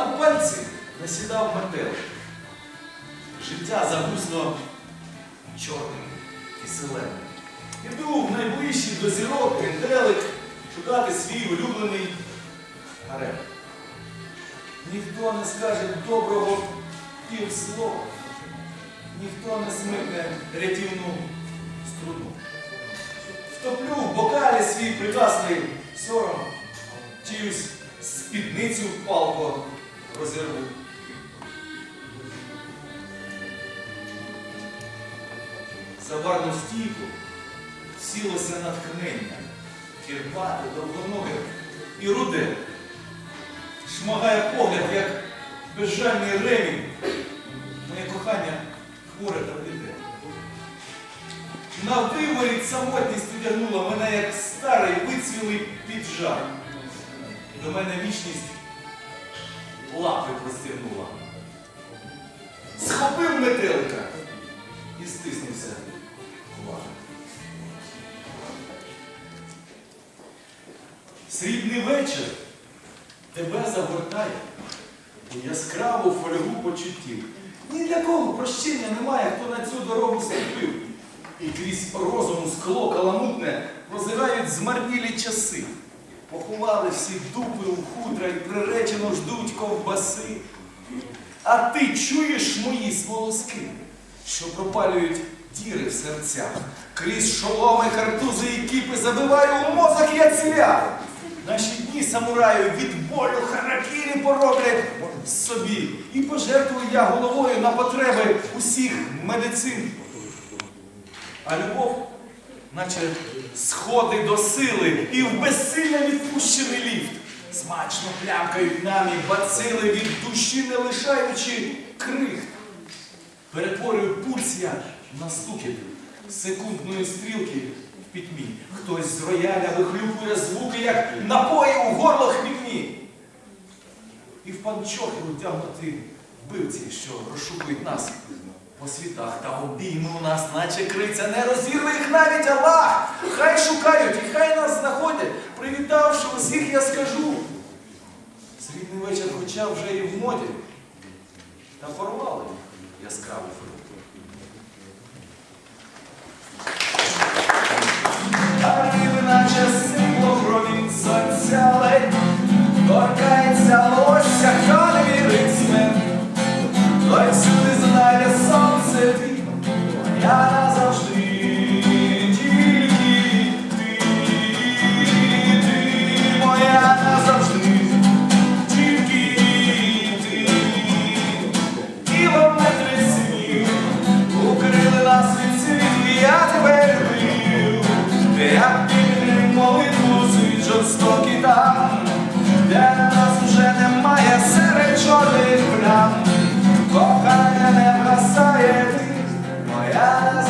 На пальці насідав метел. Життя загусло чорним і зеленим. Іду в найближчий до зірок генделик шукати свій улюблений гарем. Ніхто не скаже доброго півслова, ніхто не смикне рятівну струну. Втоплю в бокалі свій прекрасний сором, чиюсь спідницю палко розірву. За барну стійку сілося натхнення, кірпати, довгоноге і руде. Шмагає погляд, як безжальний ремінь. Моє кохання хворе та бліде. На виворіт самотність одягнула мене, як старий вицвілий піджак. До мене вічність лапи простягнула. Схопив метелика і стиснувся лапи. Срібний вечір тебе загортає у яскраву фольгу почуттів. Ні для кого прощення немає, хто на цю дорогу ступив. І крізь розуму скло каламутне прозирають змарнілі часи. Поховали всі дупи у хутра і приречено ждуть ковбаси. А ти чуєш мої смолоски, що пропалюють діри в серцях. Крізь шоломи, картузи і кіпи забиваю у мозок яцеля. Наші дні самураю від болю харакірі пороблять собі. І пожертвую я головою на потреби усіх медицин. А любов, наче сходи до сили і в безсилля відпущений ліфт. Смачно плямкають намі бацили від душі, не лишаючи крихт. Перетворюю пульс я на стукіт секундної стрілки в пітьмі. Хтось з рояля вихлюпує звуки, як напої у горло хмільні. І в панчохи вдягнуті вбивці, що розшукують нас по світах та обійми у нас, наче криця, не розірве їх навіть Аллах. Хай шукають і хай нас знаходять. Привітавши усіх, я скажу. Срібний вечір, хоча вже і в моді,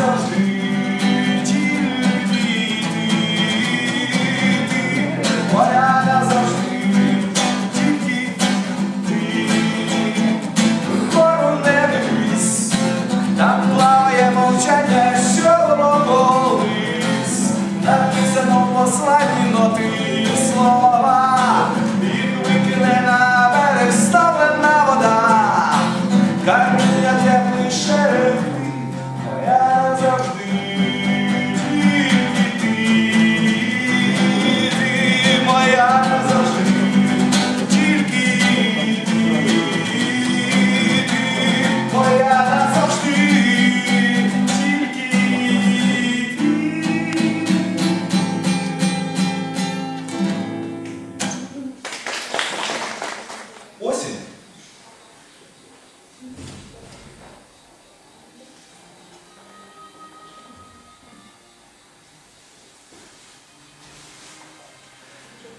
Deus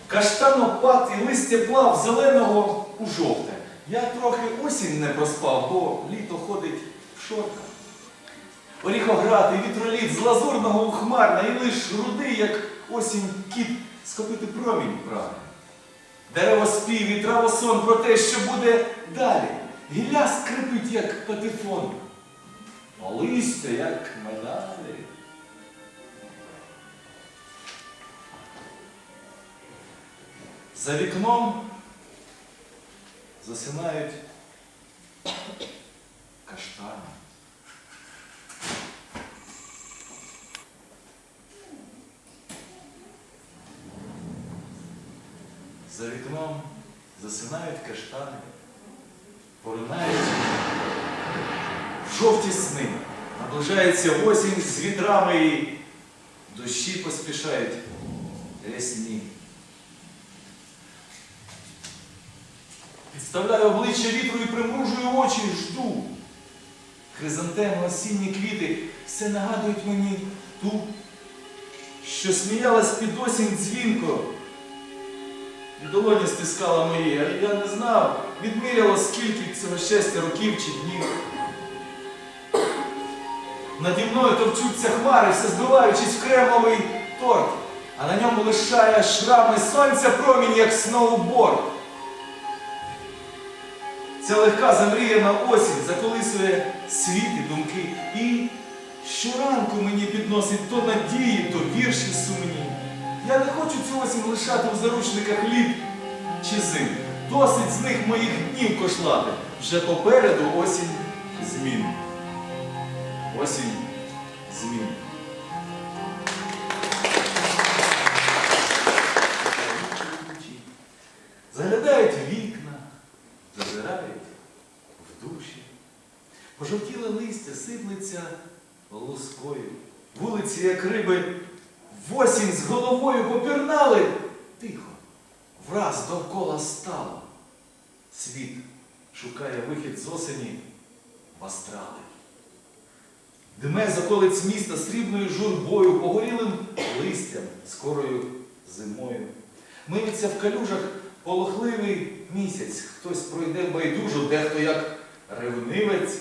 Каштанопад і листя плав зеленого у жовте. Я трохи осінь не проспав, бо літо ходить в шортках. Оріхоград і вітроліт з лазурного у хмарна, і лиш рудий, як осінь кіт, схопити промінь прагне. Дерево спів і травосон про те, що буде далі. Гілля скрипить, як патефон, а листя, як медалі. За вікном засинають каштани. За вікном засинають каштани, поринають в жовті сни. Наближається осінь з вітрами і дощі поспішають рясні. Підставляю обличчя вітру і примружую очі, жду. Хризантеми, осінні квіти все нагадують мені ту, що сміялась під осінь дзвінко. І долоні стискала мої, а я не знав, відміряло скільки цього щастя років чи днів. Наді мною товчуться хмари, все збиваючись в кремовий торт, а на ньому лишає шрами сонця промінь, як сноуборд. Ця легка замріяна осінь заколисує світ і думки. І щоранку мені підносить то надії, то вірші сумні. Я не хочу цю осінь лишати в заручниках літ чи зим. Досить з них моїх днів кошлати. Вже попереду осінь змін. Осінь змін. Заглядають вікна, зазирають в душі. Пожовтіле листя сиплеться лускою. Вулиці, як риби, в осінь з головою попірнали. Тихо, враз довкола стало. Світ шукає вихід з осені в астрали. Дме з околиць міста срібною журбою, погорілим листям, скорою зимою. Миється в калюжах полохливий місяць. Хтось пройде байдужу, дехто як ревнивець.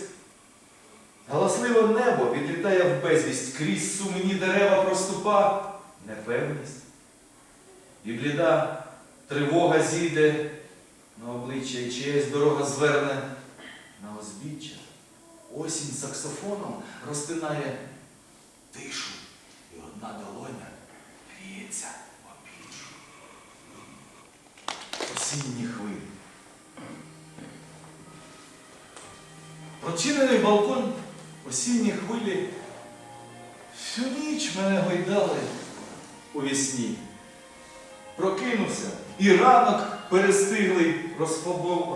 Галасливе небо відлітає в безвість, крізь сумні дерева проступа непевність. І бліда тривога зійде на обличчя і чиясь дорога зверне на озбіччя. Осінь саксофоном розтинає тишу, і одна долоня гріється об іншу. Осінні хвилі. Прочинений балкон осінні хвилі всю ніч мене гойдали у вісні. Прокинувся і ранок перестиглий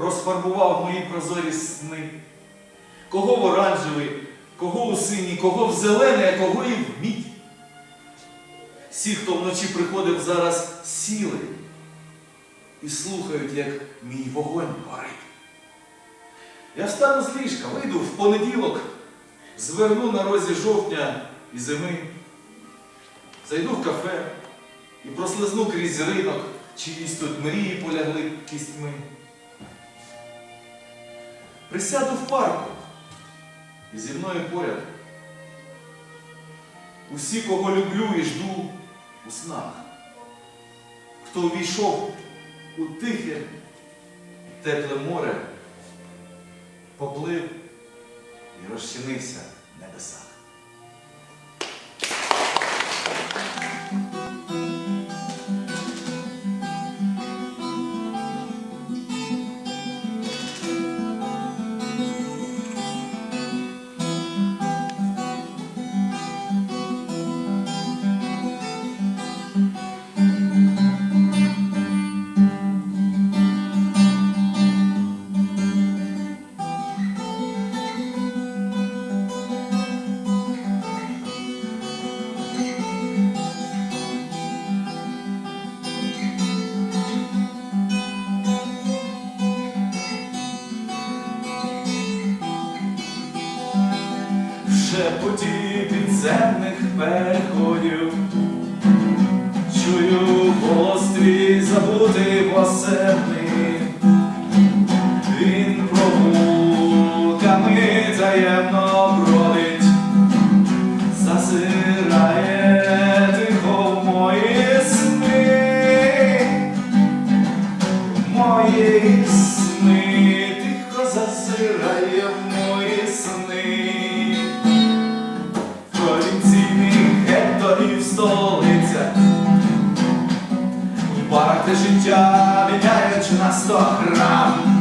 розфарбував, мої прозорі сни. Кого в оранжевий, кого у синій, кого в зелений, а кого і в мідь. Всі, хто вночі приходив зараз, сіли і слухають, як мій вогонь горить. Я встану з ліжка, вийду в понеділок, зверну на розі жовтня і зими, зайду в кафе і прослизну крізь ринок, чиїсь тут мрії полягли кістьми. Присяду в парку і зі мною поряд. Усі, кого люблю і жду у снах, хто увійшов у тихе, тепле море, поплив і розчинився в небесах. Шепоті підземних переходів. Чую голос твій забутий посерний Він провулками таємно В життя міняючи на сто грам